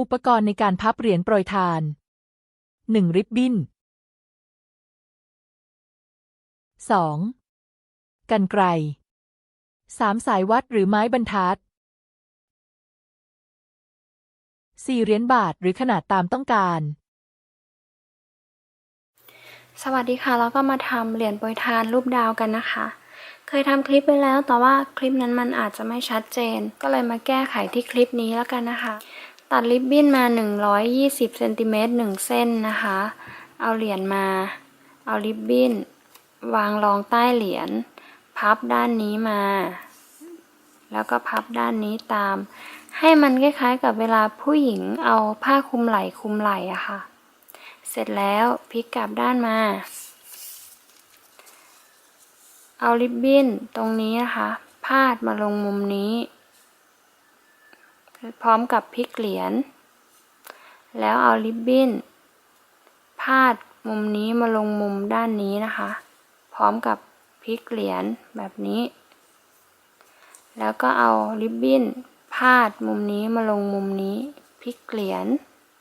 อุปกรณ์ในการพับเหรียญโปรยทาน 1. ริบบิ้น 2. กันไกร 3. สายวัดหรือไม้บรรทัด 4. เหรียญบาทหรือขนาดตามต้องการ สวัสดีค่ะแล้วก็มาทำเหรียญโปรยทานรูปดาวกันนะคะ เคยทำคลิปไปแล้วแต่ว่าคลิปนั้นมันอาจจะไม่ชัดเจน ก็เลยมาแก้ไขที่คลิปนี้แล้วกันนะคะ ตัดริบบิ้นมา 120เซนติเมตร1เส้นนะคะ เอาเหรียญมา เอาริบบิ้น วางรองใต้เหรียญ พับด้านนี้มา แล้วก็พับด้านนี้ตาม ให้มันคล้ายๆกับเวลาผู้หญิงเอาผ้าคลุมไหล่คลุมไหล่อะค่ะ เสร็จแล้วพลิกกลับด้านมา เอาริบบิ้นตรงนี้นะคะ พาดมาลงมุมนี้ พร้อมกับพลิกเหรียญ แล้วเอาริบบิ้น พาดมุมนี้มาลงมุมด้านนี้นะคะ พร้อมกับพลิกเหรียญแบบนี้ แล้วก็เอาริบบิ้น พาดมุมนี้มาลงมุมนี้ พลิกเหรียญ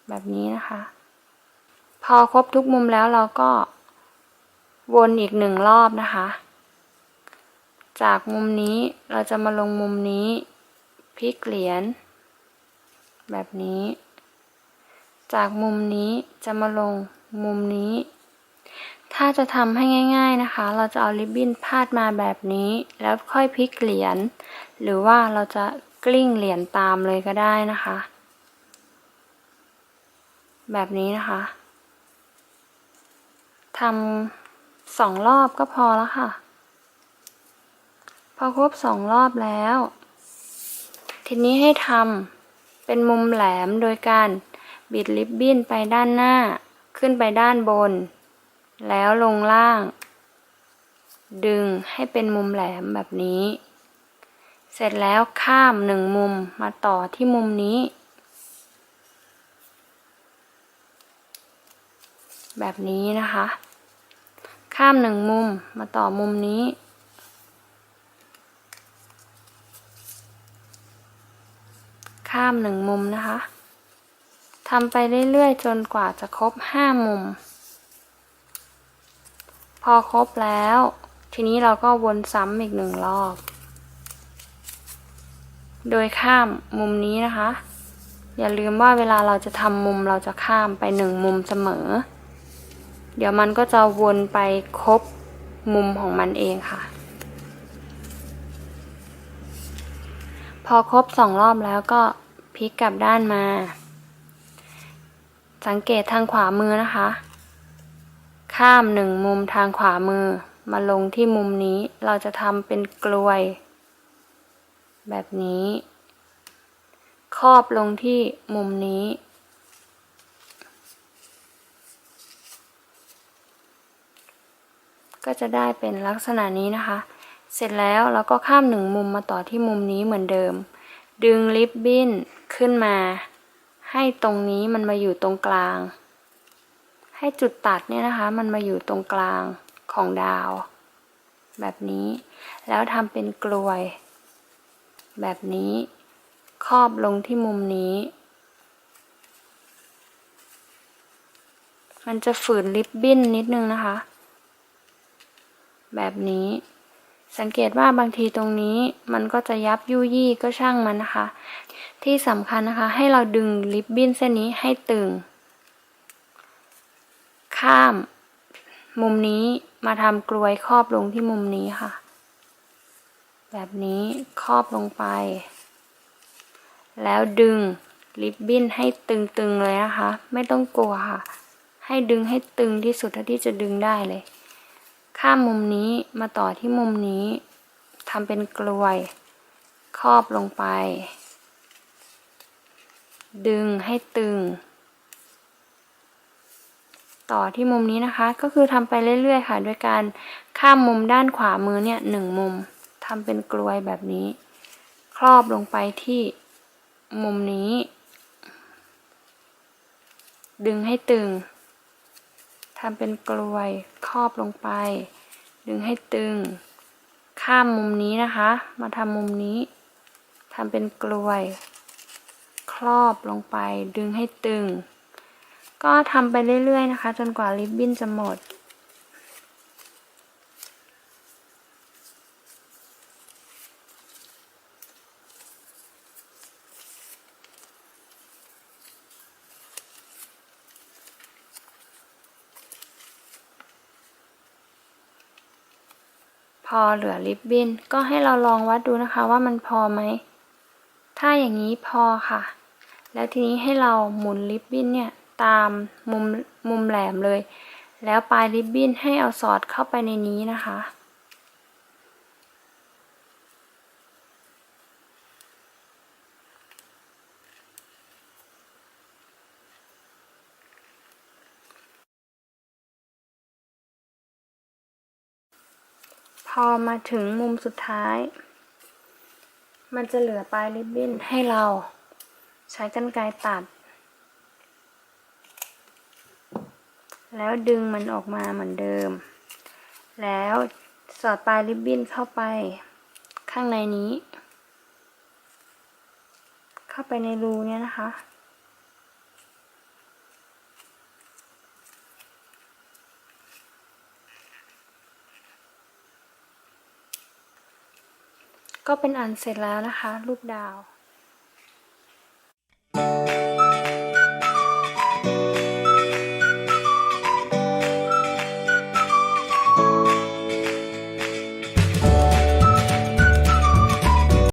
แบบนี้นะคะ พอครบทุกมุมแล้วเราก็วนอีกหนึ่งรอบนะคะ จากมุมนี้เราจะมาลงมุมนี้ พลิกเหรียญ แบบนี้ จากมุมนี้จะมาลงมุมนี้ ถ้าจะทำให้ง่ายๆนะคะ เราจะเอาริบบิ้นพาดมาแบบนี้ แล้วค่อยพลิกเหรียญ หรือว่าเราจะกลิ้งเหรียญตามเลยก็ได้นะคะ แบบนี้นะคะทำสองรอบก็พอแล้วค่ะ พอครบสองรอบแล้ว ทีนี้ให้ทำ เป็นมุมแหลมโดยการบิดริบบิ้นไปด้านหน้า ขึ้นไปด้านบน แล้วลงล่าง ดึงให้เป็นมุมแหลมแบบนี้ เสร็จแล้วข้ามหนึ่งมุมมาต่อที่มุมนี้ แบบนี้นะคะ ข้ามหนึ่งมุมมาต่อมุมนี้ ข้ามหนึ่งมุมนะคะทำไปเรื่อยๆ จนกว่าจะครบห้ามุม พอครบแล้ว ทีนี้เราก็วนซ้ำอีกหนึ่งรอบ โดยข้ามมุมนี้นะคะ อย่าลืมว่าเวลาเราจะทำมุมเราจะข้ามไปหนึ่งมุมเสมอ เดี๋ยวมันก็จะวนไปครบมุมของมันเองค่ะ อครบสองรอบแล้วก็พลิกกลับด้านมา สังเกตทางขวามือนะคะ ข้ามหนึ่งมุมทางขวามือ มาลงที่มุมนี้เราจะทำเป็นกลวย แบบนี้ ครอบลงที่มุมนี้ก็จะได้เป็นลักษณะนี้นะคะ เสร็จแล้วเราก็ข้ามหนึ่งมุมมาต่อที่มุมนี้เหมือนเดิม ดึงริบบิ้นขึ้นมา ให้ตรงนี้มันมาอยู่ตรงกลาง ให้จุดตัดเนี่ยนะคะ มันมาอยู่ตรงกลางของดาว แบบนี้ แล้วทำเป็นกลวย แบบนี้ ครอบลงที่มุมนี้มันจะฝืนริบบิ้นนิดนึงนะคะ แบบนี้ สังเกตว่าบางทีตรงนี้มันก็จะยับยุยี่ก็ช่างมันนะคะ ที่สำคัญนะคะ ให้เราดึงริบบิ้นเส้นนี้ให้ตึง ข้ามมุมนี้มาทำกลวยครอบลงที่มุมนี้ค่ะ แบบนี้ครอบลงไป แล้วดึงริบบิ้นให้ตึงๆเลยนะคะ ไม่ต้องกลัวค่ะ ให้ดึงให้ตึงที่สุดเท่าที่จะดึงได้เลย ข้ามมุมนี้มาต่อที่มุมนี้ทำเป็นกลวย ครอบลงไป ดึงให้ตึง ต่อที่มุมนี้นะคะ ก็คือทำไปเรื่อยๆค่ะ โดยการข้ามมุมด้านขวามือเนี่ยหนึ่งมุมทำเป็นกลวยแบบนี้ ครอบลงไปที่มุมนี้ ดึงให้ตึงทำเป็นกลวย ครอบลงไป ดึงให้ตึง ข้ามมุมนี้นะคะ มาทำมุมนี้ทำเป็นกลวย ครอบลงไป ดึงให้ตึง ก็ทำไปเรื่อยๆนะคะ จนกว่าริบบิ้นจะหมด อเหลือริบบิ้นก็ให้เราลองวัดดูนะคะว่ามันพอไหม ถ้าอย่างนี้พอค่ะ แล้วทีนี้ให้เราหมุนริบบิ้นเนี่ยตามมุมมุมแหลมเลย แล้วปลายริบบิ้นให้เอาสอดเข้าไปในนี้นะคะ พอมาถึงมุมสุดท้าย มันจะเหลือปลายริบบิ้นให้เราใช้กรรไกรตัด แล้วดึงมันออกมาเหมือนเดิม แล้วสอดปลายริบบิ้นเข้าไปข้างในนี้ เข้าไปในรูเนี่ยนะคะ ก็เป็นอันเสร็จแล้วนะคะ รูปดาว